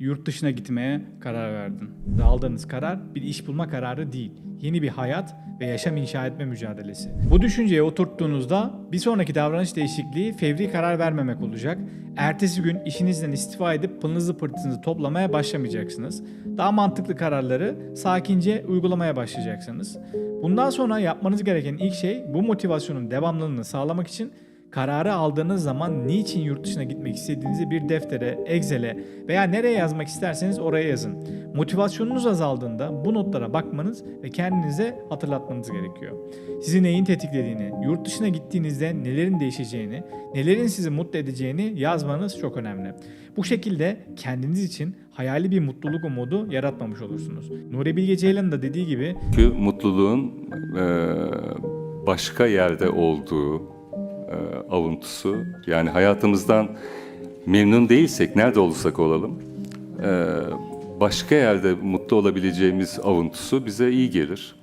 yurt dışına gitmeye karar verdin. Ve aldığınız karar bir iş bulma kararı değil. Yeni bir hayat ve yaşam inşa etme mücadelesi. Bu düşünceye oturttuğunuzda bir sonraki davranış değişikliği fevri karar vermemek olacak. Ertesi gün işinizden istifa edip pılınızı pırtınızı toplamaya başlamayacaksınız. Daha mantıklı kararları sakince uygulamaya başlayacaksınız. Bundan sonra yapmanız gereken ilk şey bu motivasyonun devamlılığını sağlamak için kararı aldığınız zaman niçin yurt dışına gitmek istediğinizi bir deftere, Excel'e veya nereye yazmak isterseniz oraya yazın. Motivasyonunuz azaldığında bu notlara bakmanız ve kendinize hatırlatmanız gerekiyor. Sizi neyin tetiklediğini, yurt dışına gittiğinizde nelerin değişeceğini, nelerin sizi mutlu edeceğini yazmanız çok önemli. Bu şekilde kendiniz için hayali bir mutluluk umudu yaratmamış olursunuz. Nuri Bilge Ceylan'ın da dediği gibi Çünkü mutluluğun başka yerde olduğu avuntusu yani hayatımızdan memnun değilsek nerede olursak olalım e, başka yerde mutlu olabileceğimiz avuntusu bize iyi gelir.